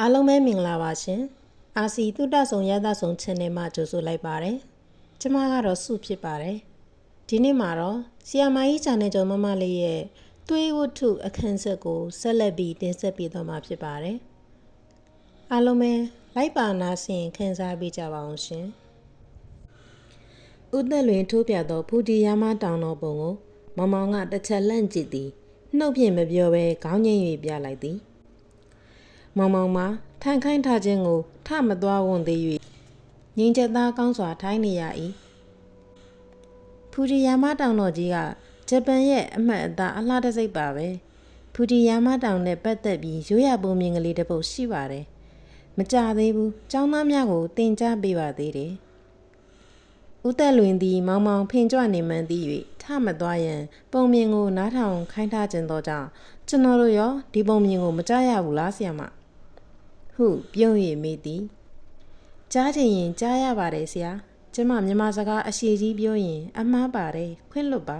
အားလုံးပဲမင်္ဂလာပါရှင်။အာစီတုတ္တဆုံရသဆုံ channel မှာကြိုဆိုလိုက်ပါတယ်။ကျမကတော့စုဖြစ်ပါတယ်။ဒီနေ့မှာတော့ဆီယာမိုင်း channel ကျော်မမလေးရဲ့သွေးဝတ္ထုအခန်းဆက်ကိုဆက်လက်ပြီးတင်ဆက်ပေးသွားမှာဖြစ်ပါတယ်။အားလုံးပဲလိုက်ပါနာဆင်ခန်းစားပေးကြပါအောင်ရှင်။ဥသက်လွင်ထိုးပြသောဖူဒီယာမတောင်တော်ပုံကို မမောင်ကတစ်ချက်လန့်ကြည့်သည်နှုတ်ဖြင့်မပြောဘဲခေါင်းငိမ့်၍ပြလိုက်သည်။ မောင်မောင်မှာထိုင်ခိုင်းထားခြင်းကိုထမသွားဝန်သေး၍ငင်းချက်သားကောင်းစွာထိုင်းနေရ၏ဖူဂျီယာမတောင်တော်ကြီးကဂျပန်ရဲ့အမှတ်အသားအလှတစိတ်ပါပဲဖူဂျီယာမတောင်နဲ့ပတ်သက်ပြီးရိုးရပုံမြင်ကလေးတစ်ပုဒ်ရှိပါတယ်မကြသေးဘူးចောင်းသားများကိုတင် जा ပေးပါသေးတယ်ဦးသက်လွင်သည် မောင်မောင်ဖင်ကြွနေမှန်းသိ၍ထမသွားရန် ပုံမြင်ကိုနားထောင်ခိုင်းထားခြင်းသောကြောင့်ကျွန်တော်တို့ရောဒီပုံမြင်ကိုမကြရဘူးလားဆရာမ ဟုပြုံး၍မိသည်ကြားချင်ရင်ကြားရပါတယ်ဆရာကျမမြန်မာစကားအရှိကြီးပြောရင် အမှားပါတယ်ခွင့်လွတ်ပါ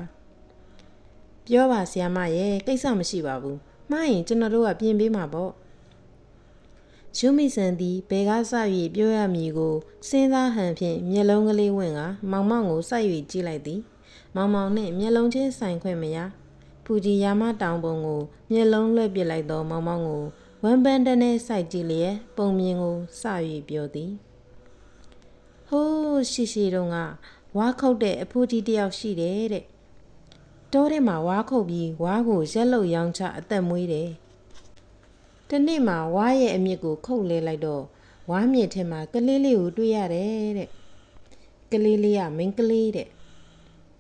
ပြောပါဆရာမရဲ့ကိစ္စမရှိပါဘူးမှားရင်ကျွန်တော်တို့ကပြင်ပေးမှာပေါ့ရှုမိဆန်သည်ဘယ်ကစ၍ပြောရမည်ကိုစဉ်းစားဟန်ဖြင့်မျက်လုံးကလေးဝင်ကမောင်မောင်ကိုစိုက်၍ကြည့်လိုက်သည် မောင်မောင်နှင့်မျက်လုံးချင်းဆိုင်ခွင့်မရဖူကြီးယာမတောင်ပုံကိုမျက်လုံးလွှဲပစ်လိုက်သောမောင်မောင်ကို ဝမ်ပန်တနဲ့စိုက်ကြည့်လျက်ပုံမြင်ကိုစ၍ပြောသည်ဟိုးရှိရှိတုန်းကဝါခုတ်တဲ့အဖိုးကြီးတယောက်ရှိတယ်တဲ့တောထဲမှာဝါခုတ်ပြီးဝါကိုရက်လုတ်ရောင်းချအသက်မွေးတယ်တနေ့မှာဝါရဲ့အမြစ်ကိုခုတ်လဲလိုက်တော့ဝါမြစ်ထဲမှာကလေးလေးကိုတွေ့ရတယ်တဲ့ကလေးလေးကမင်းကလေးတဲ့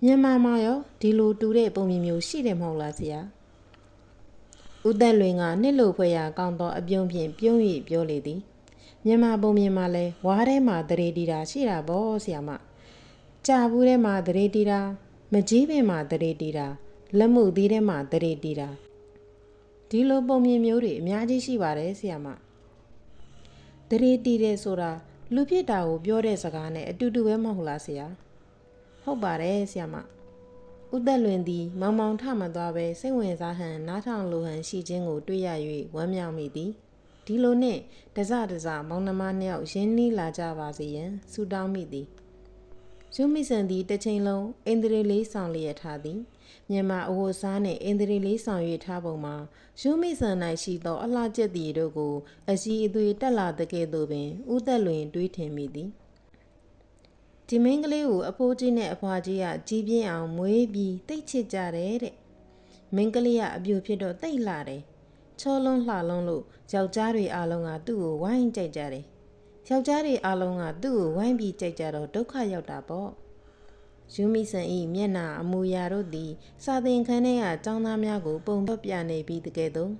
မြန်မာမှာရောဒီလိုတူတဲ့ပုံမြင်မျိုးရှိတယ်မဟုတ်လားဆရာ ဦးသက်လွင်ကနှစ်လိုဖွဲ့ရာကောင်းသောအပြုံးဖြင့်ပြုံး၍ပြောလေသည်မြန်မာပုံမြင်မှလဲဝါးထဲမှာတရေတီတာရှိတာဗောဆရာမကြာဘူးထဲမှာတရေတီတာမကြီးပင်မှာတရေတီတာလက်မှုသီးထဲမှာတရေတီတာဒီလိုပုံမြင်မျိုးတွေအများကြီးရှိပါတယ်ဆရာမတရေတီတယ်ဆိုတာလူဖြစ်တာကိုပြောတဲ့စကားနဲ့အတူတူပဲမဟုတ်လားဆရာဟုတ်ပါတယ်ဆရာမ ဥသက်လွင်သည် မောင်မောင်ထမသွားပဲစိတ်ဝင်စားဟန်နားထောင်လိုဟန်ရှိခြင်းကိုတွေ့ရ၍ဝမ်းမြောက်မိသည်ဒီလိုနှင့်တစတစမောင်နှမနှစ်ယောက်ရင်းနှီးလာကြပါစေရန်ဆုတောင်းမိသည်ဇုမိဆန်သည်တစ်ချိန်လုံးအင်္ဒရီလေးဆောင်လျက်ထားသည်မြန်မာအဝတ်စားနှင့်အင်္ဒရီလေးဆောင်၍ထားပုံမှာဇုမိဆန်၌ရှိသောအလှကျက်သည်တို့ကိုအစီအသွေးတက်လာတဲ့ကဲ့သို့ပင်ဥသက်လွင်တွေးထင်မိသည် ဒီမင်းကလေးကိုအဖိုးကြီးနဲ့အဖွားကြီးကကြီးပြင်းအောင်မွေးပြီးတိတ်ချစ်ကြတယ်တဲ့မင်းကလေးကအပြူဖြစ်တော့တိတ်လာတယ်ချောလုံးလှလုံးလို့ယောက်ျားတွေအားလုံးကသူ့ကိုဝိုင်းကြိုက်ကြတယ်ယောက်ျားတွေအားလုံးကသူ့ကိုဝိုင်းပြီးကြိုက်ကြတော့ဒုက္ခရောက်တာပေါ့ယူမီဆန်ဤမျက်နာအမူအရာတို့သည် စာသင်ခန်းထဲကចောင်းသားများကို ပုံတော့ပြနေပြီးတကယ်တော့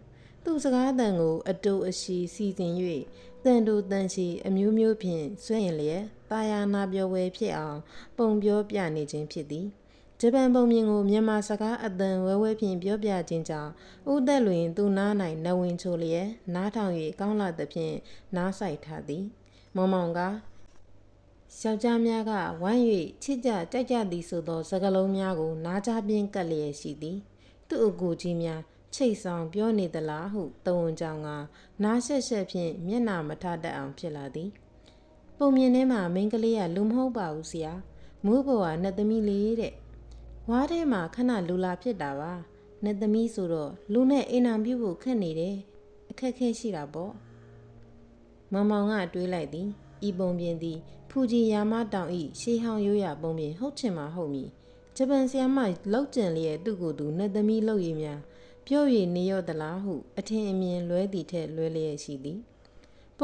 သူ့စကားသံကို အတူအရှိစီစဉ်၍တန်တူတန်ရှိအမျိုးမျိုးဖြင့်ဆွဲရင်လျက် တာယာနာပြောဝဲဖြစ်အောင် ပုံပြောပြနေခြင်းဖြစ်သည်ဂျပန်ပုံမြင်ကိုမြန်မာစကားအတန်ဝဲဝဲဖြင့်ပြောပြခြင်းကြောင့်ဥသက်လွင်သူနား၌နဝင်ချိုလျက်နားထောင်၍ကောင်းလာသဖြင့်နားဆိုင်ထားသည်မောင်မောင်ကယောက်ျားများကဝမ်း၍ချစ်ကြကြိုက်ကြသည်ဆိုသောစကားလုံးများကို နားကြားပြင်းကပ်လျက်ရှိသည် သူ့အကူကြီးများချိတ်ဆောင်ပြောနေသလားဟုတဝန်ကြောင်ကနားဆက်ဆက်ဖြင့်မျက်နာမထတတ်အောင်ဖြစ်လာသည် ပုံမြင်ထဲမှာမိန်းကလေးကလူမဟုတ်ပါဘူးဆရာမူးဘောကနှစ်သမီးလေးတဲ့ဝါးထဲမှာခဏလူလာဖြစ်တာပါနှစ်သမီးဆိုတော့လူနဲ့အိမ်အောင်ပြုတ်ဖို့ခက်နေတယ်အခက်ခဲရှိတာပေါ့မောင်မောင်ကတွေးလိုက်သည်ဤပုံပြင်သည်ဖူဂျီယာမတောင်ဤရှေးဟောင်းရိုးရာပုံပြင်ဟုတ်ချင်မှာဟုတ်မည်ဂျပန်ဆီယမလောက်ကျန်လျက်သူ့ကိုယ်သူနှစ်သမီးလောက်ရည်များ ပြော့ရည်နေရော့သလားဟု အထင်အမြင်လွဲသည်ထက်လွဲလျက်ရှိသည်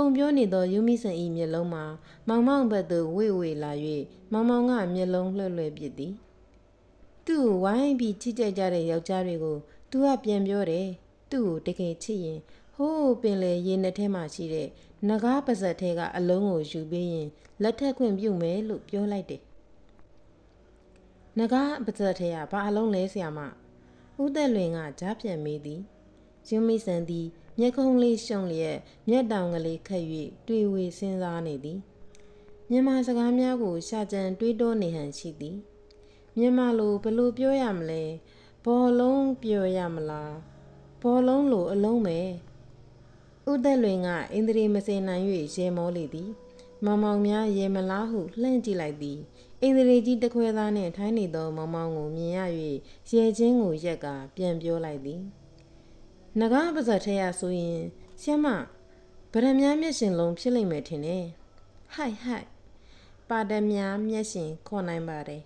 ပုံပြောနေသောယူမိဆန်ဤမျက်လုံးမှာမောင်မောင်ဘက်သို့ဝေဝေလာ၍မောင်မောင်ကမျက်လုံးလှည့်လှည့်ပစ်သည်သူ့ကိုဝိုင်းပြီးချစ်ကြကြတဲ့ယောက်ျားတွေကိုသူကပြန်ပြောတယ်သူ့ကိုတကယ်ချစ်ရင်ဟိုးပင်လေရေနှစ်ထဲမှာရှိတဲ့နဂါးပါဇက်ထဲကအလုံးကိုယူပေးရင်လက်ထက်ခွင့်ပြုမယ်လို့ပြောလိုက်တယ်နဂါးပါဇက်ထဲကဘာအလုံးလဲဆရာမဦးသက်လွင်ကကြားပြန်မေးသည်ယူမိဆန်သည် မျက်ခုံးလေးရှုံလျက်မျက်တောင်ကလေးခတ်၍တွေ့ဝေစဉ်းစားနေသည်မြန်မာစကားများကိုရှာကြံတွေးတောနေဟန်ရှိသည်မြန်မာလိုဘလို့ပြောရမလဲဘောလုံးပြောရမလားဘောလုံးလိုအလုံးပဲဥသက်လွင်ကအင်္ဒရီမစင်နိုင်၍ရေမောလေသည်မောင်မောင်များရေမလားဟုလှမ်းကြည့်လိုက်သည်အင်္ဒရီကြီးတစ်ခွဲသားနှင့်ထိုင်းနေသောမောင်မောင်ကိုမြင်ရ၍ရေချင်းကိုရက်ကပြန်ပြောလိုက်သည် ငကားပါဇက်ထဲရဆိုရင်ဆ iam မဗရမများမျက်ရှင်လုံးဖြစ်လိမ့်မယ်ထင်တယ်ဟိုက်ဟိုက်ပါဒများမျက်ရှင်ခေါ်နိုင်ပါတယ်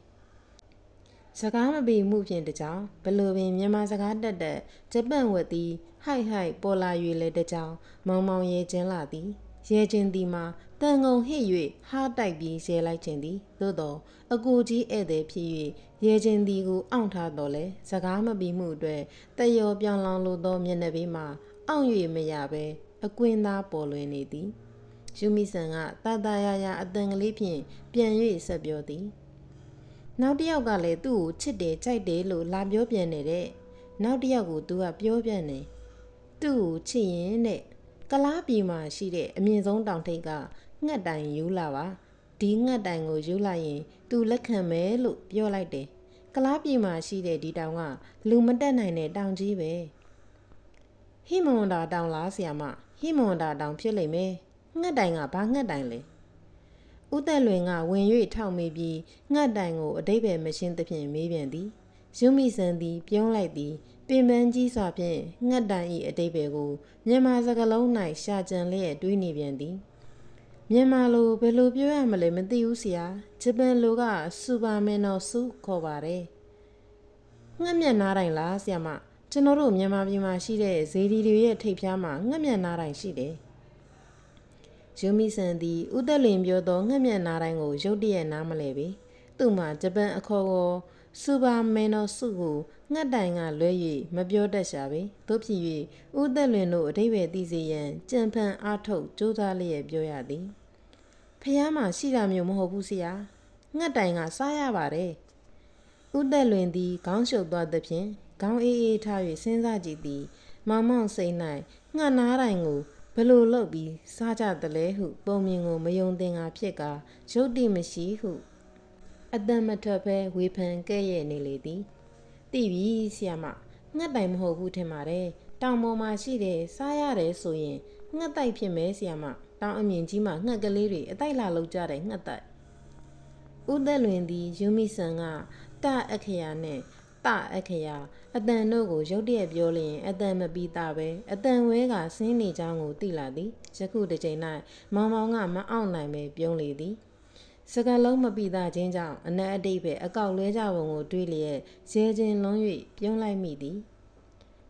စကားမပေမှုဖြင့်တကြောင်ဘလို့ပင်မြန်မာစကားတက်တက်ဂျပန်ဝတ်သည်ဟိုက်ဟိုက်ပေါ်လာ၍လည်းတကြောင်မောင်မောင်ရဲချင်းလာသည် ရဲချင်းသည်မှာတန်ငုံဟစ်၍ဟားတိုက်ပြီးရဲလိုက်ခြင်းသည်သို့သောအကိုကြီးဧည့်သည်ဖြစ်၍ရဲချင်းသည်ကိုအောင့်ထားတော်လဲစကားမပြီးမှုအတွက်တယောပြောင်းလောင်လိုသောမျက်နှာပေးမှာအောင့်၍မရဘဲအကွင်းသားပေါ်လွင်နေသည်ယူမီဆန်ကတာတာယာယာအတန်ကလေးဖြင့်ပြန်၍ဆက်ပြောသည်နောက်တစ်ယောက်ကလည်းသူ့ကိုချစ်တယ်ကြိုက်တယ်လို့လာပြောပြန်နေတဲ့နောက်တစ်ယောက်ကိုသူကပြောပြန်နေသူ့ကိုချစ်ရင်တဲ့ ကလားပြည်မှာရှိတဲ့အမြင့်ဆုံးတောင်ထိပ်ကငှက်တိုင်ယူလာပါဒီငှက်တိုင်ကိုယူလိုက်ရင် သူလက်ခံမယ်လို့ပြောလိုက်တယ်ကလားပြည်မှာရှိတဲ့ဒီတောင်ကလူမတက်နိုင်တဲ့တောင်ကြီးပဲဟိမွန်ဒါတောင်လားဆရာမဟိမွန်ဒါတောင်ဖြစ်လိမ့်မယ်ငှက်တိုင်ကဘာငှက်တိုင်လဲဦးသက်လွင်ကဝင်၍ထောက်မိပြီးငှက်တိုင်ကိုအတိတ်ပဲမရှင်းသဖြင့်မေးပြန်သည်ယူမိဆန်သည် ပြုံးလိုက်သည် ပင်ပန်းကြီးစွာဖြင့်ငှက်တိုင်၏အတိတ်ပဲကိုမြန်မာစကားလုံး၌ရှာကြံလျက်တွေးနေပြန်သည်မြန်မာလိုဘယ်လိုပြောရမလဲမသိဘူးဆရာဂျပန်လိုကစူပါမန်တော်စုခေါ်ပါတယ်ငှက်မျက်နားတိုင်လားဆရာမကျွန်တော်တို့မြန်မာပြည်မှာရှိတဲ့ဇေဒီတွေရဲ့ထိပ်ဖျားမှာငှက်မျက်နားတိုင်ရှိတယ်ယူမီဆန်သည်ဥသက်လင်ပြောသောငှက်မျက်နားတိုင်းကိုရုတ်တရက်နားမလဲပေသူ့မှာဂျပန်အခေါ်ကိုစူပါမန်တော်စုကို ငှက်တိုင်ကလွဲ၍မပြောတတ်ရှာပေသို့ဖြစ်၍ဥသက်လင်တို့အတိဘယ်သိစေရန်ကြံဖန်အားထုတ်ကြိုးစားလျက်ပြောရသည်ဖះမှာရှိတာမျိုးမဟုတ်ဘူးဆရာငှက်တိုင်ကစားရပါတယ်ဥသက်လွင်သည်ခေါင်းရှုပ်သွားသဖြင့်ခေါင်းအေးအေးထား၍စဉ်းစားကြည့်သည်မောင်မောင်စိတ်၌ငှက်နားတိုင်ကိုဘလို့လုပ်ပြီးစားကြသလဲဟုပုံမြင်ကိုမယုံသင်ကဖြစ်ကာရုတ်တိမရှိဟုအတန်မထွက်ဘဲဝေဖန်ကဲ့ရဲ့နေလေသည် သိပြီဆရာမငှက်တိုင်မဟုတ်ဘူးထင်ပါတယ်တောင်ပေါ်မှာရှိတယ်စားရတယ်ဆိုရင်ငှက်တိုက်ဖြစ်မဲဆရာမတောင်အမြင့်ကြီးမှာငှက်ကလေးတွေအတိုက်လာလောက်ကြတယ်ငှက်တိုက်ဦးသက်လွင်သည်ယူမီဆန်ကတအခရာနဲ့တအခရာအတန်တို့ကိုရုတ်တရက်ပြောလျင်အတန်မပြီးတာပဲအတန်ဝဲကဆင်းနေကြောင်းကိုသိလာသည်ယခုတစ်ချိန်၌မောင်မောင်ကမအောင်နိုင်ပဲပြုံးလေသည် စကလုံးမပိသားခြင်းကြောင့်အနက်အတိတ်ပဲအကောက်လဲကြပုံကိုတွေးလျက်ရဲချင်းလုံး၍ပြုံးလိုက်မိသည်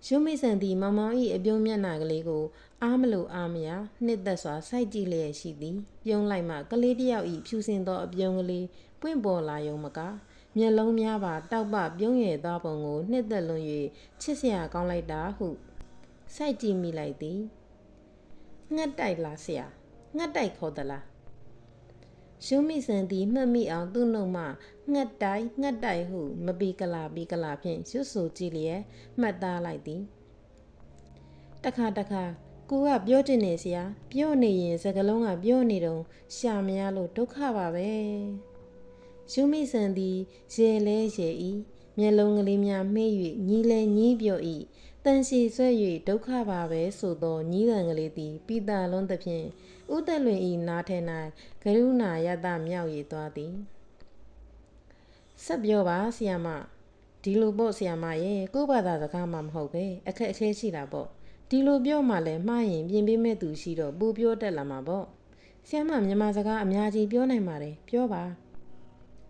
ရှုမိဆန်သည်မောင်မောင်၏အပြုံးမျက်နှာကလေးကိုအားမလို့အားမရနှစ်သက်စွာစိုက်ကြည့်လျက်ရှိသည် ပြုံးလိုက်မှကလေးတစ်ယောက်၏ဖြူစင်သောအပြုံးကလေးပွင့်ပေါ်လာယုံမကားမျက်လုံးများပါတောက်ပပြုံးရည်သောပုံကိုနှစ်သက်လွန်၍ချစ်စရာကောင်းလိုက်တာဟုစိုက်ကြည့်မိလိုက်သည်ငှက်တိုက်လားဆရာငှက်တိုက်ခေါ်သလား ရှုံးမိစံသည်မှတ်မိအောင်သူ့နှုတ်မှငှက်တိုက်ငှက်တိုက်ဟုမပီကလာပီကလာဖြင့်ရွတ်ဆိုကြည့်လျက်မှတ်သားလိုက်သည်တခါတခါကိုကပြောချင်နေစရာပြောနေရင်စကလုံးကပြောနေတော့ရှာမရလို့ဒုက္ခပါပဲရှုမိဆန်သည်ရေလဲရေဤ မျက်လုံးကလေးများမှေး၍ညီးလဲညီးပြော့၏တန်ရှည်ဆွဲ၍ဒုက္ခပါပဲဆိုသောညီးတန်ကလေးသည်ပိတာလုံးသဖြင့်ဥသက်လွင်ဤနားထဲ၌ဂရုဏာယတမြောက်ရည်သွားသည်ဆက်ပြောပါဆီယမဒီလိုပေါ့ဆီယမရဲ့ကို့ဘာသာစကားမှမဟုတ်ပဲအခက်အခဲရှိတာပေါ့ဒီလိုပြောမှလည်းမှားရင်ပြင်ပေးမဲ့သူရှိတော့ပူပြောတတ်လာမှာပေါ့ဆီယမမြန်မာစကားအများကြီးပြောနိုင်ပါတယ်ပြောပါ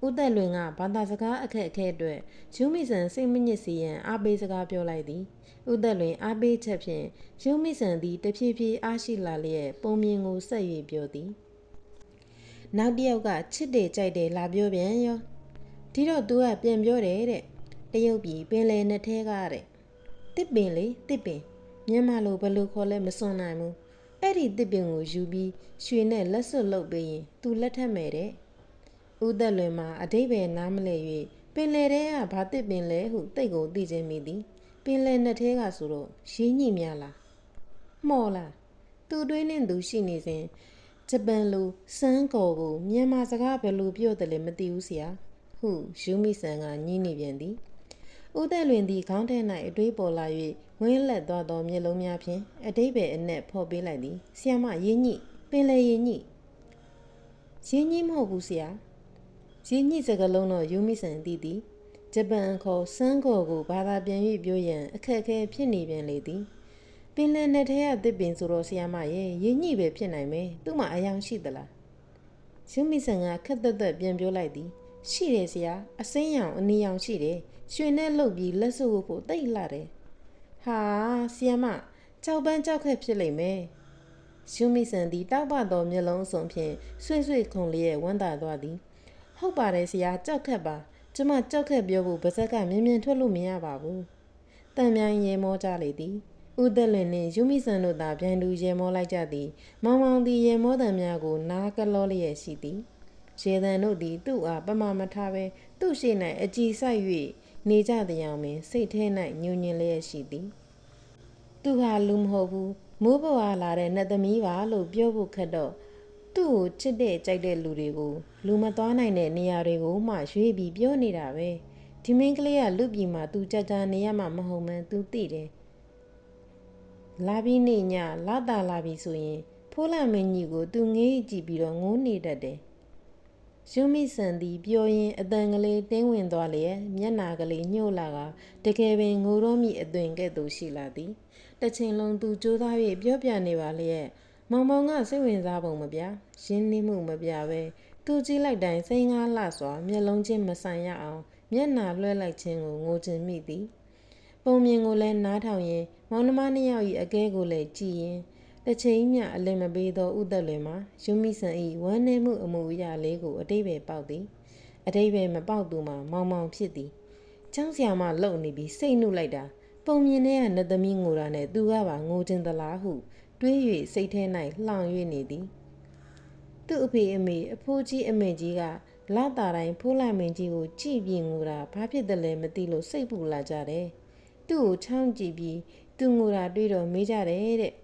ဦးသက်လွင်ကဘာသာစကားအခက်အခဲအတွက်ယူမီဆန်စိတ်မညစ်စေရန်အားပေးစကားပြောလိုက်သည်ဦးသက်လွင်အားပေးချက်ဖြင့်ယူမီဆန်သည်တဖြည်းဖြည်းအားရှိလာလျက်ပုံမြင်ကိုဆက်၍ပြောသည်နောက်တစ်ယောက်ကချစ်တယ်ကြိုက်တယ်လာပြောပြန်ရောဒီတော့ तू ကပြန်ပြောတယ်တဲ့တရုတ်ပြည်ပင်လယ်နှစ်ထဲကတဲ့တစ်ပင်လေတစ်ပင်မြန်မာလိုဘယ်လိုခေါ်လဲမစွန်နိုင်ဘူးအဲ့ဒီတစ်ပင်ကိုယူပြီးရွှေနဲ့လက်စွပ်လုပ်ပေးရင် तू လက်ထက်မယ်တဲ့ ဦးသက်လွင်မှာအတိတ်ပဲနားမလဲ၍ပင်လယ်ထဲကဘာတစ်ပင်လဲဟုတိတ်ကိုသိချင်းမိသည်ပင်လယ်နှစ်ထဲကဆိုတော့ရင်းညိများလားမော်လားသူတွေးနှင့်သူရှိနေစဉ်ဂျပန်လိုစမ်းကော်ကိုမြန်မာစကားဘယ်လိုပြောတယ်လဲမသိဘူးဆရာဟုယူမီဆန်ကညင်းနေပြန်သည်ဦးသက်လွင်သည်ခေါင်းထဲ၌အတွေးပေါ်လာ၍ဝင်းလက်သွားသောမျက်လုံးများဖြင့်အတိတ်ပဲအနက်ဖော်ပေးလိုက်သည်ဆီယမရင်းညိပင်လေရင်းညိရင်းညိမဟုတ်ဘူးဆရာ ရင်းညိစကလုံးတော့ယူမိဆန်တည်သည်ဂျပန်ခေါ်စန်းခေါ်ကိုဘာသာပြန်၍ပြောရန်အခက်အခဲဖြစ်နေပြန်လေသည်ပင်လယ်နဲ့ထဲရသစ်ပင်ဆိုတော့ဆီယမရဲ့ရင်းညိပဲဖြစ်နိုင်မယ်သူ့မှာအယောင်ရှိသလားယူမိဆန်ကခက်သက်သက်ပြန်ပြောလိုက်သည်ရှိတယ်ဆရာအစိမ်းရောင်အနီရောင်ရှိတယ်ရွှေနဲ့လှုပ်ပြီးလက်စုပ်ဖို့တိတ်လာတယ်ဟာဆီယမကြောက်ပန်းကြောက်ခက်ဖြစ်လိမ့်မယ်ရှုမိဆန်သည်တောက်ပသောမျက်လုံးအစုံဖြင့်ဆွေ့ဆွေ့ခုန်လျက်ဝမ်းသာသွားသည် ဟုတ်ပါတယ်ဆရာကြောက်ခက်ပါကျမကြောက်ခက်ပြောဖို့ပါဇက်ကမြင်မြင်ထွက်လို့မရပါဘူးတန်မြိုင်ရေမောကြလေသည်ဦးသက်လင်နှင့်ယူမိဆန်တို့သာပြန်သူရေမောလိုက်ကြသည်မောင်မောင်သည်ရေမောတံများကိုနားကလောလျက်ရှိသည်ရေတံတို့သည်သူ့အားပမာမထားဘဲသူ့ရှိ၌အကြည်ဆိုင်၍နေကြသည်အောင်ပင်စိတ်ထဲ၌ညှို့ညင်လျက်ရှိသည်သူဟာလူမဟုတ်ဘူးမိုးဘဝလာတဲ့နတ်သမီးပါလို့ပြောဖို့ခက်တော့ သူ့ကိုချစ်တဲ့ကြိုက်တဲ့လူတွေကိုလူမသွားနိုင်တဲ့နေရာတွေကိုမှရွေးပြီးပြောနေတာပဲဒီမင်းကလေးကလူပြည်မှာသူကြကြနေရမှာမဟုတ်မှန်းသူသိတယ်လာပြီးနေညလာတာလာပြီးဆိုရင် ဖိုးလာမင်းကြီးကိုသူငေးကြည့်ပြီးတော့ငိုးနေတတ်တယ်ရှုမိဆန်သည်ပြောရင်းအတန်ကလေးတင်းဝင်သွားလျက်မျက်နာကလေးညှို့လာကတကယ်ပင်ငိုတော့မိအသွင်ကဲ့သို့ရှိလာသည်တစ်ချိန်လုံးသူကြိုးစား၍ပြောပြနေပါလျက် မောင်မောင်ကစိတ်ဝင်စားပုံမပြရင်းနှီးမှုမပြပဲသူကြည့်လိုက်တိုင်းစိတ်ငါးလှစွာမျက်လုံးချင်းမဆိုင်ရအောင်မျက်နာလွှဲလိုက်ခြင်းကိုငိုချင်မိသည်ပုံမြင်ကိုလည်းနားထောင်ရင်မောင်နှမနှစ်ယောက်၏အကဲကိုလည်းကြည်ရင်တစ်ချိန်မျှအလင်မပေးသောဥသက်လွင်မှာယူမိဆန်၏ဝမ်းနည်းမှုအမှုအရာလေးကိုအတိတ်ပဲပေါက်သည်အတိတ်ပဲမပေါက်သူမှာမောင်မောင်ဖြစ်သည်ចောင်းဆရာမလှုပ်နေပြီးစိတ်နှုတ်လိုက်တာပုံမြင်တဲ့ကနတ်သမီးငိုတာနဲ့သူကပါငိုခြင်းသလားဟု တွေး၍စိတ်ထဲ၌လှောင်၍နေသည်သူ့အဖေအမေအဖိုးကြီးအမေကြီးကလာတာတိုင်းဖိုးလိုက်မင်းကြီးကိုကြည့်ပြီးငိုတာဘာဖြစ်တယ်လဲမသိလို့စိတ်ပူလာကြတယ်သူ့ကိုချောင်းကြည့်ပြီးသူငိုတာတွေးတော့မေးကြတယ်တဲ့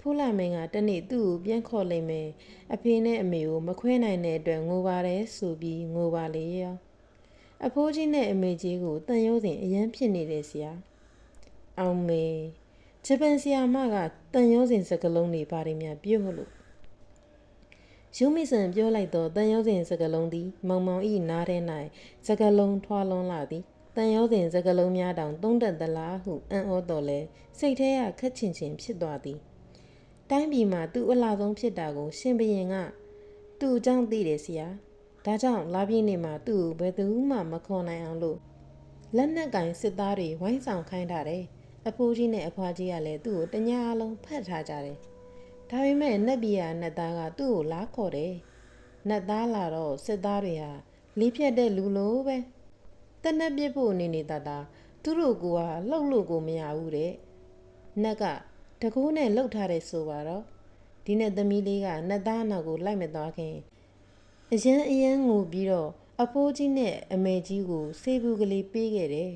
ဖိုးလာမင်းကတနေ့သူ့ကိုပြန်ခေါ်လိုက်မယ်အဖေနဲ့အမေကိုမခွဲနိုင်တဲ့အတွက်ငိုပါတယ်ဆိုပြီးငိုပါလေရောအဖိုးကြီးနဲ့အမေကြီးကိုတန်ရိုးစဉ်အရန်ဖြစ်နေတဲ့ဆရာအောင်မေ ဂျပန်ဆီယာမကတန်ရိုးစဉ်စကလုံးတွေပါတယ်များပြုတ်လို့ယူမီဆန်ပြောလိုက်တော့တန်ရိုးစဉ်စကလုံးသည်မောင်မောင်ဤနားထဲ၌စကလုံးထွာလွန်လာသည်တန်ရိုးစဉ်စကလုံးများတောင်သုံးတက်သလားဟုအံ့ဩတော်လဲစိတ်ထဲကခက်ချင်ချင်ဖြစ်သွားသည်တိုင်းပြည်မှာသူ့အလားဆုံးဖြစ်တာကို ရှင်ဘရင်ကသူ့အကြောင်းသိတယ်ဆရာဒါကြောင့်လာပြည့်နေမှာသူ့ကိုဘယ်သူမှမခေါ်နိုင်အောင်လို့လက်နက်ကင်စစ်သားတွေဝိုင်းဆောင်ခိုင်းထားတယ် အဖိုးကြီးနဲ့အဖွားကြီးကလည်းသူ့ကိုတညာလုံးဖတ်ထားကြတယ်ဒါပေမဲ့နတ်ပြည်ကနတ်သားကသူ့ကိုလားခေါ်တယ်နတ်သားလာတော့စစ်သားတွေဟာလီးဖြတ်တဲ့လူလိုပဲတနက်ပြစ်ဖို့နေနေတာတာသူတို့ကလှုပ်လို့ကိုမရဘူးတဲ့နတ်ကတကူးနဲ့လှုပ်ထားတယ်ဆိုပါတော့ဒီနဲ့သမီးလေးကနတ်သားနောက်ကိုလိုက်မသွားခင်အရန်အရန်ငိုပြီးတော့အဖိုးကြီးနဲ့အမေကြီးကိုဆေးဘူးကလေးပေးခဲ့တယ်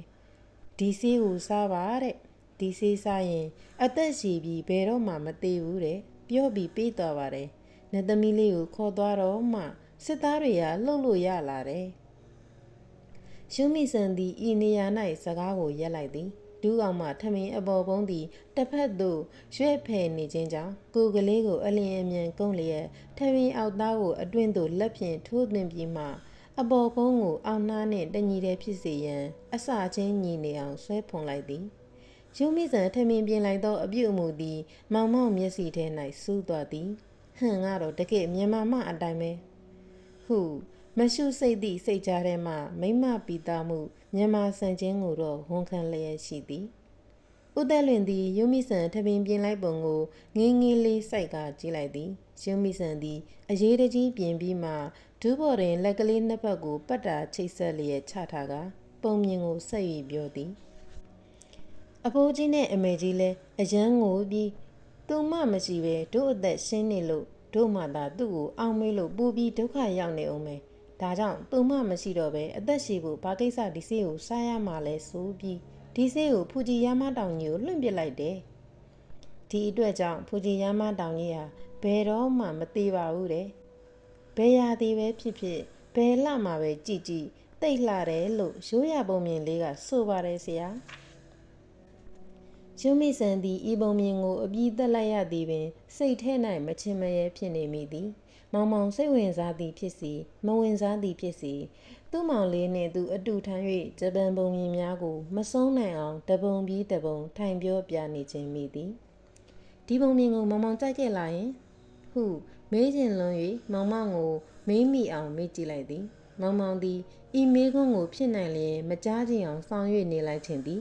ဒီဆေးကိုစားပါတဲ့ ဒီဆေးစားရင် အသက်ရှည်ပြီးဘယ်တော့မှမသေးဘူးတဲ့ပြောပြီးပေးသွားပါတယ်နတ်သမီးလေးကိုခေါ်သွားတော့မှစစ်သားတွေကလှုပ်လို့ရလာတယ်ရှုမိဆန်သည်ဤနေရာ၌စကားကိုရက်လိုက်သည်ဒူးကောင်မှထမင်းအပေါ်ပုံးသည်တစ်ဖက်သို့ရွှဲ့ဖယ်နေခြင်းကြောင့်ကိုကလေးကိုအလျင်အမြန်ကုန်းလျက်ထမင်းအောက်သားကိုအတွင်းသို့လက်ဖြင့်ထိုးသွင်းပြီးမှအပေါ်ကုန်းကိုအောက်နှားနှင့်တညီတဲ့ဖြစ်စေရန်အစချင်းညီနေအောင်ဆွဲဖုံလိုက်သည် ယူမိဆန်ထမင်းပြင်လိုက်သောအပြုအမူသည် မောင်မောင်မျက်စိထဲ၌စူးသွားသည်ဟန်ကတော့တကယ်မြန်မာမအတိုင်းပဲဟုမရှုစိတ်သည့်စိတ်ကြားထဲမှမိမပီတာမှုမြန်မာဆန်ချင်းကိုတော့ဝန်ခံလျက်ရှိသည်ဦးသက်လွင်သည်ယူမိဆန်ထပင်ပြင်လိုက်ပုံကိုငင်းငင်းလေးစိုက်ကကြည့်လိုက်သည်ယူမိဆန်သည်အရေးတကြီးပြင်ပြီးမှဒူးဘော်တွင်လက်ကလေးနှစ်ဖက်ကိုပတ်တာချိတ်ဆက်လျက်ချထားကပုံမြင်ကိုဆက်၍ပြောသည် အဖိုးကြီးနဲ့အမေကြီးလည်းအယမ်းငိုပြီးသူမှမရှိပဲတို့အသက်ရှင်းနေလို့တို့မှသာသူ့ကိုအောင်းမေးလို့ပူပြီးဒုက္ခရောက်နေအောင်မယ်ဒါကြောင့်သူမှမရှိတော့ပဲအသက်ရှည်ဖို့ဘာကိစ္စဒီဆေးကိုစားရမှာလဲဆိုပြီးဒီဆေးကိုဖူဂျီယာမတောင်ကြီးကိုလွှင့်ပစ်လိုက်တယ်ဒီအတွက်ကြောင့်ဖူဂျီယာမတောင်ကြီးဟာဘယ်တော့မှမသေးပါဘူးတဲ့ဘယ်ရာသေးပဲဖြစ်ဖြစ်ဘယ်လမှာပဲကြည်ကြည်တိတ်လှတယ်လို့ရိုးရပုံမြင်လေးကဆိုပါတယ်ဆရာ ရုံမိဆန်သည်ဤပုံမြင်ကိုအပြီးသက်လိုက်ရသည်ပင် စိတ်ထဲ၌မချင်မရဲဖြစ်နေမိသည်မောင်မောင်စိတ်ဝင်စားသည်ဖြစ်စီမဝင်စားသည်ဖြစ်စီသူ့မောင်လေးနှင့်သူအတူထမ်း၍ဂျပန်ပုံမြင်များကိုမဆုံးနိုင်အောင်တပုံပြီးတပုံထိုင်ပြောပြနေခြင်းမိသည်ဒီပုံမြင်ကိုမောင်မောင်ကြိုက်ခဲ့လာရင်ဟုမေးခြင်းလွန်၍မောင်မောင်ကိုမေးမိအောင်မေးကြည့်လိုက်သည် မောင်မောင်သည်ဤမေးခွန်းကိုဖြစ်နိုင်လျင်မကြားခြင်းအောင်ဆောင်ရွက်နေလိုက်ခြင်းသည်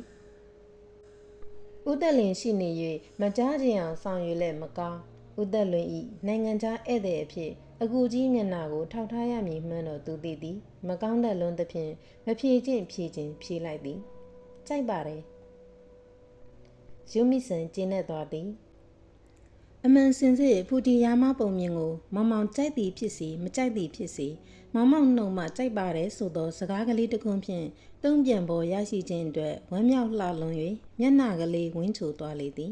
ဥသက်လင်ရှိနေ၍မကြားခြင်းအောင်ဆောင်ရွက်လက်မကောင်းဥသက်လွင်ဤနိုင်ငံခြားဧည့်သည်အဖြစ်အကူကြီးမျက်နှာကိုထောက်ထားရမည်မှန်းတော်သူသိသည်မကောင်းတဲ့လွန်းသဖြင့်မဖြေခြင်းဖြေခြင်းဖြေလိုက်သည်ကြိုက်ပါတယ်ယူမီဆန်ကျင်းနေသွားသည်အမှန်စင်စစ်ဖူတီယာမပုံမြင်ကိုမောင်မောင်ကြိုက်သည်ဖြစ်စီမကြိုက်သည်ဖြစ်စီမောင်မောင်နှုံမှကြိုက်ပါတယ်ဆိုသောစကားကလေးတစ်ခုဖြင့် တုံ့ပြန်ပေါ်ရရှိခြင်းအတွက်ဝမ်းမြောက်လှလွန်၍မျက်နှာကလေးဝင်းချိုသွားလေသည်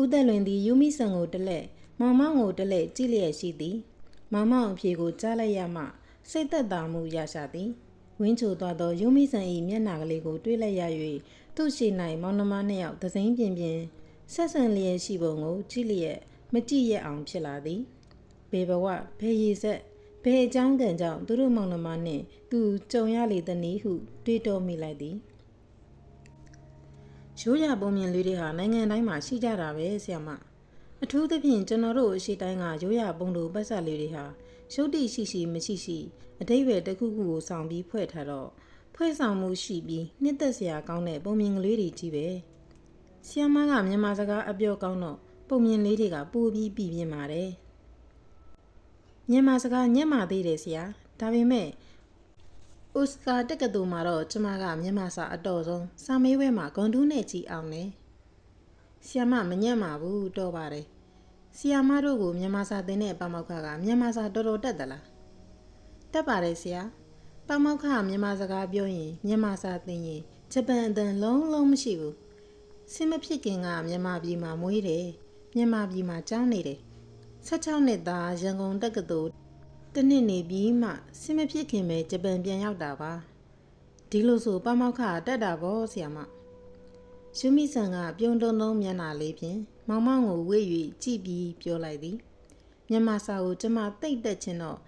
ဦးသက်လွင်သည်ယူမိဆန်ကိုတလက်မောင်မောင်ကိုတလက်ကြည့်လျက်ရှိသည်မောင်မောင်အဖြေကိုကြားလိုက်ရမှစိတ်သက်သာမှုရရှာသည်ဝင်းချိုသွားသောယူမိဆန်၏မျက်နှာကလေးကိုတွေးလိုက်ရ၍သူ့ရှိ၌မောင်နှမနှစ်ယောက်သစိမ်းပြင်းပြင်းဆက်ဆံလျက်ရှိပုံကိုကြည့်လျက်မကြည့်ရအောင်ဖြစ်လာသည်ဘေဘဝဘေရီဆက် ဘယ်အကြောင်းကံကြောင့်သူတို့မောင်နှမနှင့်သူကြုံရလေသည်နည်းဟု တွေးတောမိလိုက်သည်ရိုးရပုံမြင်လေးတွေဟာနိုင်ငံတိုင်းမှာရှိကြတာပဲဆရာမအထူးသဖြင့်ကျွန်တော်တို့အရှိတိုင်းကရိုးရပုံတို့ပတ်ဆက်လေးတွေဟာရုပ်တိရှိရှိမရှိရှိအတိတ်ပဲတစ်ခုခုကိုဆောင်ပြီးဖွဲ့ထားတော့ဖွဲ့ဆောင်မှုရှိပြီးနှစ်သက်စရာကောင်းတဲ့ပုံမြင်ကလေးတွေကြီးပဲဆီယမကမြန်မာစကားအပြောကောင်းတော့ပုံမြင်လေးတွေကပိုပြီးပြည်ပြင်းပါတယ် မြန်မာစကားညက်မာသေးတယ်ဆရာဒါပေမဲ့ဥစကာတက္ကသိုလ်မှာတော့ကျမကမြန်မာစာအတော်ဆုံးစာမေးပွဲမှာဂွန်တူးနဲ့ကြည်အောင်တယ်ဆီယမမညံ့ပါဘူးတော့ပါတယ်ဆီယမတို့ကိုမြန်မာစာသင်တဲ့ပမောက္ခကမြန်မာစာတော်တော်တက်သလားတက်ပါတယ်ဆရာပမောက္ခမြန်မာစကားပြောရင်မြန်မာစာသင်ရင်ဂျပန်အတန်လုံးလုံးမရှိဘူးဆင်းမဖြစ်ခင်ကမြန်မာပြည်မှာမွေးတယ်မြန်မာပြည်မှာကျောင်းနေတယ် 16နှစ်သားရန်ကုန်တက္ကသိုလ်တနှစ်နေပြီးမှဆင်းမဖြစ်ခင်ပဲဂျပန်ပြန်ရောက်တာပါဒီလိုဆိုပမောက္ခတက်တာပေါ့ဆရာမရှုမိဆန်ကပြုံးတုံးတုံးမျက်နှာလေးဖြင့်မောင်မောင်ကိုဝေ့၍ကြည့်ပြီးပြောလိုက်သည်မြန်မာစာကိုကျမတိတ်တက်ခြင်းတော့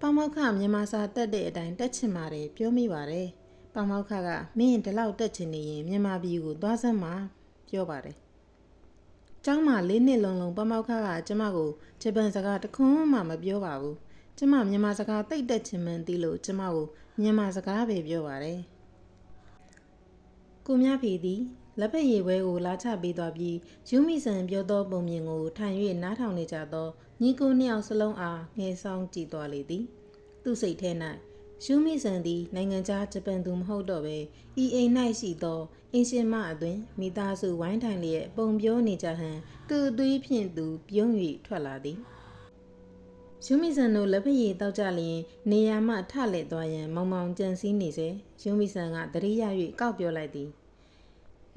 ပမောက္ခမြန်မာစာတက်တဲ့အတိုင်းတက်ချင်ပါတယ်ပြောမိပါတယ်ပမောက္ခကမင်းဒီလောက်တက်ချင်နေရင်မြန်မာပြည်ကိုသွားစမ်းပါပြောပါတယ်။ ကျောင်းမှာလေးနှစ်လုံးလုံးပမောက္ခကကျမကိုဂျပန်စကားတခွန်းမှမပြောပါဘူး။ကျမမြန်မာစကားတိတ်တက်ချင်မှန်းသိလို့ကျမကိုမြန်မာစကားပဲပြောပါတယ်။ကိုမြဖေသည်လက်ဖက်ရည်ပွဲကိုလာချပေးသွားပြီးယူမီဆန်ပြောသောပုံမြင်ကိုထိုင်၍နားထောင်နေကြသောညီကိုနှစ်ယောက်စလုံးအားငယ်ဆောင်ကြည့်သွားလေသည်။သူ့စိတ်ထဲ၌ ရှုမိဆန်သည်နိုင်ငံခြားဂျပန်သူမဟုတ်တော့ပဲဤအိမ်၌ရှိသောအင်းရှင်မအသွင်မိသားစုဝိုင်းထိုင်လျက်ပုံပြောနေကြဟန်သူ့အသွေးဖြင့်သူပြုံး၍ထွက်လာသည်ရှုမိဆန်တို့လက်ဖက်ရည်တောက်ကြလျင်နေရာမှထလှည့်သွားရန်မောင်မောင်ကြံစည်နေစေရှုမိဆန်ကတတိယ၍ကောက်ပြောလိုက်သည်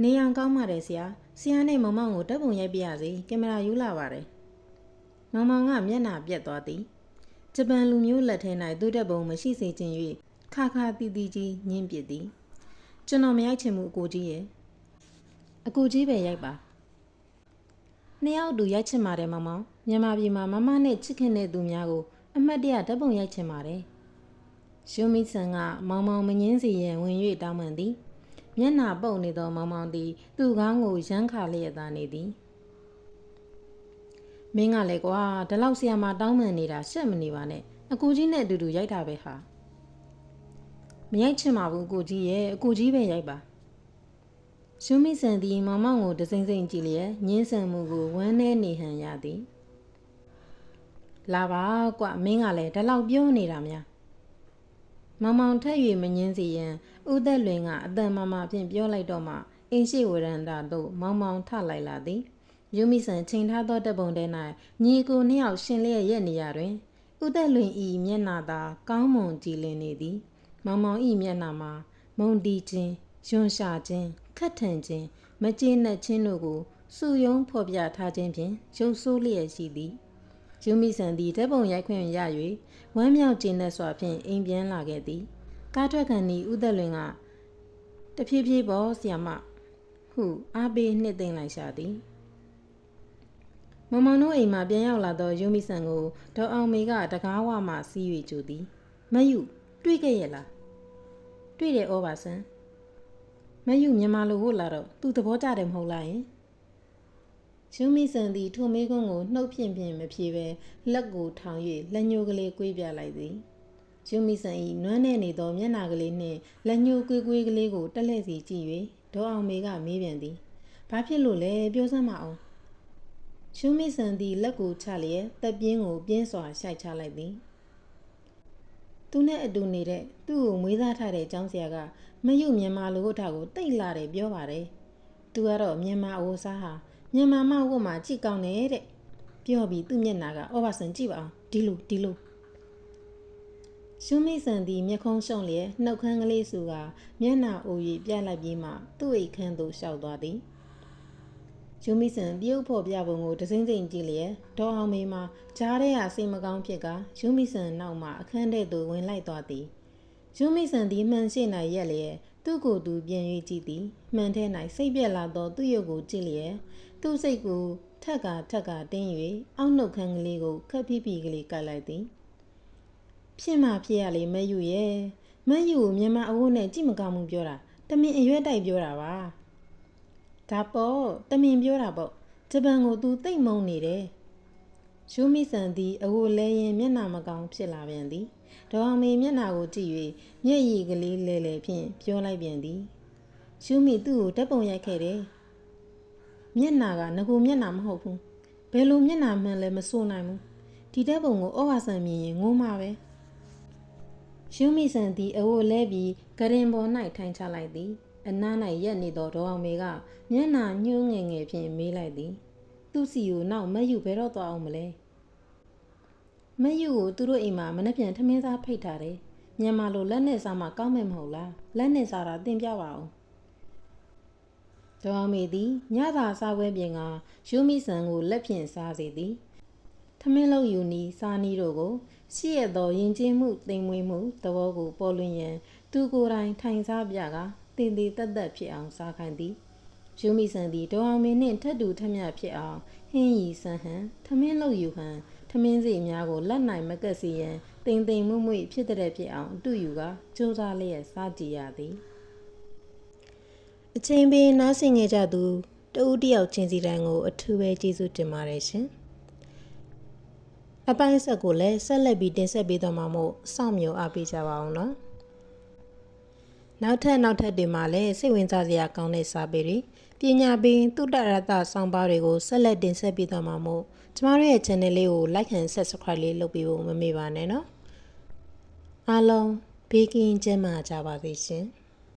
နေအောင်ကောင်းပါတယ်ဆရာဆရာနဲ့မောင်မောင်ကိုတပ်ပုံရိုက်ပြရစီကင်မရာယူလာပါတယ်မောင်မောင်ကမျက်နှာပြက်သွားသည် ဂျပန်လူမျိုးလက်ထဲ၌သူတက်ပုံမရှိစေခြင်း၍ခါခါတီတီကြီးညင်းပစ်သည်ကျွန်တော်မရိုက်ချင်ဘူးအကိုကြီးရဲ့အကိုကြီးပဲရိုက်ပါနှစ်ယောက်တူရိုက်ချင်ပါတယ်မောင်မောင်မြန်မာပြည်မှာမမနဲ့ချစ်ခင်တဲ့သူများကိုအမတ်တရဓာတ်ပုံရိုက်ချင်ပါတယ်ရှုမီဆန်ကမောင်မောင်မငင်းစီရင်ဝင်၍တောင်းပန်သည်မျက်နှာပုတ်နေသောမောင်မောင်သည် သူ့ကောင်းကိုရမ်းခါလျက်သားနေသည် မင်းကလည်းကွာဒီလောက်ဆီယာမတောင်းပန်နေတာရှက်မနေပါနဲ့အကူကြီးနဲ့အတူတူရိုက်တာပဲဟာမရိုက်ချင်ပါဘူးအကူကြီးရဲ့အကူကြီးပဲရိုက်ပါရှုံးမိဆန်သည်မောင်မောင်ကိုတစိမ့်စိမ့်ကြည့်လျက်ညင်းဆန်မှုကိုဝမ်းနည်းနေဟန်ရသည်လာပါကွမင်းကလည်းဒီလောက်ပြောနေတာများမောင်မောင်ထက်၍မငင်းစီရင်ဥသက်လွင်ကအတန်မမဖြင့်ပြောလိုက်တော့မှအင်းရှိဝရန္တာတို့မောင်မောင်ထလိုက်လာသည် ယူမိဆန်ချိန်ထားသောတပ်ပုံထဲ၌ညီကိုနှစ်ယောက်ရှင်လျက်ရက်နေရတွင်ဥသက်လွင်ဤမျက်နာသာကောင်းမွန်ကြည်လင်နေသည် မောင်မောင်ဤမျက်နာမှာ မုံတီခြင်းယွန်ရှာခြင်းခတ်ထန်ခြင်းမကျေနပ်ခြင်းတို့ကိုစုယုံဖော်ပြထားခြင်းဖြင့်ရုပ်ဆိုးလျက်ရှိသည်ယူမိဆန်သည်တပ်ပုံရိုက်ခွင့်ရ၍ဝမ်းမြောက်ခြင်းနဲ့စွာဖြင့်အိမ်ပြန်လာခဲ့သည်ကားထွက်ခံဒီဦးသက်လွင်ကတဖြည်းဖြည်းပေါ်ဆီယမဟုအားပေးနှစ်သိမ့်လိုက်ရှာသည် မင်မောင်တို့အိမ်မှာပြန်ရောက်လာသောယူမီဆန်ကိုဒေါ်အောင်မေကတကားဝမှစီး၍ကြိုသည်မယူတွေ့ခဲ့ရဲ့လားတွေ့တယ်ဩပါဆန်မယူမြန်မာလိုဟုတ်လာတော့သူသဘောကျတယ်မဟုတ်လားယင်ယူမီဆန်သည်ထိုမေကုန်းကိုနှုတ်ဖြင့်ဖြင့်မဖြေဘဲလက်ကိုထောင်၍လက်ညှိုးကလေးကွေးပြလိုက်သည်ယူမီဆန်၏နွမ်းနေနေသောမျက်နှာကလေးနှင့်လက်ညှိုးကွေးကွေးကလေးကိုတက်လှည့်စီကြည့်၍ဒေါ်အောင်မေကမေးပြန်သည်ဘာဖြစ်လို့လဲပြောစမ်းမအောင် ရှုံးမိဆန်သည်လက်ကိုချလျက်တပ်ပြင်းကိုပြင်းစွာရှိုက်ချလိုက်သည်သူနဲ့အတူနေတဲ့သူ့ကိုမွေးစားထားတဲ့ကျောင်းဆရာကမယုတ်မြန်မာလူဟုတ်တာကိုတိတ်လာတယ်ပြောပါတယ်သူကတော့မြန်မာအဝတ်စားဟာမြန်မာမဟုတ်မှကြည့်ကောင်းတယ်တဲ့ပြောပြီးသူ့မျက်နှာကအော်ဘာဆန်ကြည့်ပါအောင်ဒီလိုဒီလိုရှုံးမိဆန်သည်မျက်ခုံးရှုံးလျက်နှုတ်ခမ်းကလေးစုကမျက်နှာအို၍ပြလိုက်ပြီးမှသူ့အိတ်ခမ်းသို့ရှောက်သွားသည် ယူမီဆန်ပြုတ်ဖို့ပြပုံကိုတစိမ့်စိမ့်ကြည့်လျက်ဒေါ်အောင်မေမှာကြားထဲကစိတ်မကောင်းဖြစ်ကယူမီဆန်နောက်မှအခန်းထဲသို့ဝင်လိုက်သွားသည်ယူမီဆန်သည်မှန်ရှိ၌ရက်လျက်သူ့ကိုယ်သူပြန်၍ကြည့်သည်မှန်ထဲ၌စိတ်ပြက်လာသောသူ့ရုပ်ကိုကြည့်လျက်သူ့စိတ်ကိုထက်ကထက်ကတင်း၍အောက်နှုတ်ခမ်းကလေးကိုခက်ဖိဖိကလေးကိုက်လိုက်သည်ဖြစ်မှဖြစ်ရလေမယူရဲ့မယူကိုမြန်မာအဝတ်နဲ့ကြည့်မကောင်းဘူးပြောတာတမင်အရွက်တိုက်ပြောတာပါ ဒါပေါ့တမင်ပြောတာပေါ့ဂျပန်ကို तू တိတ်မုံနေတယ်ရှုမီဆန်သည်အဝတ်လဲရင်မျက်နှာမကောင်းဖြစ်လာပြန်သည်ဒေါအောင်မေမျက်နှာကိုကြည့်၍မျက်ရည်ကလေးလဲလဲဖြင့်ပြောလိုက်ပြန်သည်ရှုမီသူ့ကိုဓာတ်ပုံရိုက်ခဲ့တယ်မျက်နှာကငကိုမျက်နှာမဟုတ်ဘူးဘယ်လိုမျက်နှာမှန်လဲမစိုးနိုင်ဘူးဒီဓာတ်ပုံကိုဩဝါဆန်မြင်ရင်ငိုးမှာပဲရှုမီဆန်သည်အဝတ်လဲပြီးဂရင်ပေါ်၌ထိုင်ချလိုက်သည် အနား၌ရက်နေသောဒေါအောင်မေကမျက်နှာညှိုးငယ်ငယ်ဖြင့်မေးလိုက်သည် သူ့စီကိုနောက်မက်ယူဘယ်တော့သွားအောင်မလဲမက်ယူကိုသူတို့အိမ်မှာမနှက်ပြန်ထမင်းစားဖိတ်ထားတယ်မြန်မာလိုလက်နဲ့စားမှကောင်းမယ်မဟုတ်လားလက်နဲ့စားတာတင်ပြပါအောင်ဒေါအောင်မေသည်ညသာစားပွဲပြင်ကယူမီဆန်ကိုလက်ဖြင့်စားစေသည်ထမင်းလုံးယူနီစာနီတို့ကိုရှိရသောယဉ်ကျေးမှုတိမ်မွေးမှုသဘောကိုပေါ်လွင်ရန်သူကိုယ်တိုင်ထိုင်စားပြက တင်သေးတက်တက်ဖြစ်အောင်စားခိုင်းသည်ယူမီဆန်သည်ဒေါအောင်မင်းနှင့်ထပ်တူထမျှဖြစ်အောင်ဟင်းရီဆန်ဟန်ထမင်းလုပ်ယူဟန်ထမင်းစီများကိုလက်နိုင်မကက်စီရန်တိမ်တိမ်မွမွေဖြစ်တဲ့ဖြစ်အောင်အတူယူကစူးစမ်းလျက်စားကြည့်ရသည်အချိန်ပေးနားဆင်ကြကြသူတဦးတယောက်ချင်းစီတိုင်းကိုအထူးပဲကျေးဇူးတင်ပါတယ်ရှင်အပိုင်းဆက်ကိုလည်းဆက်လက်ပြီးတင်ဆက်ပေးသွားမှာမို့စောင့်မျှော်အားပေးကြပါအောင်နော် နောက်ထပ်နောက်ထပ်တွေမှာလည်းစိတ်ဝင်စားစရာကောင်းတဲ့စာပေတွေပညာပင်တုတ္တရတဆောင်းပါးတွေကိုဆက်လက်တင်ဆက်ပေးသွားမှာမို့ကျမတို့ရဲ့ channel လေးကို like and subscribe လေးလုပ်ပေးဖို့မမေ့ပါနဲ့နော်အားလုံးဘေးကင်းကျန်းမာကြပါစေရှင်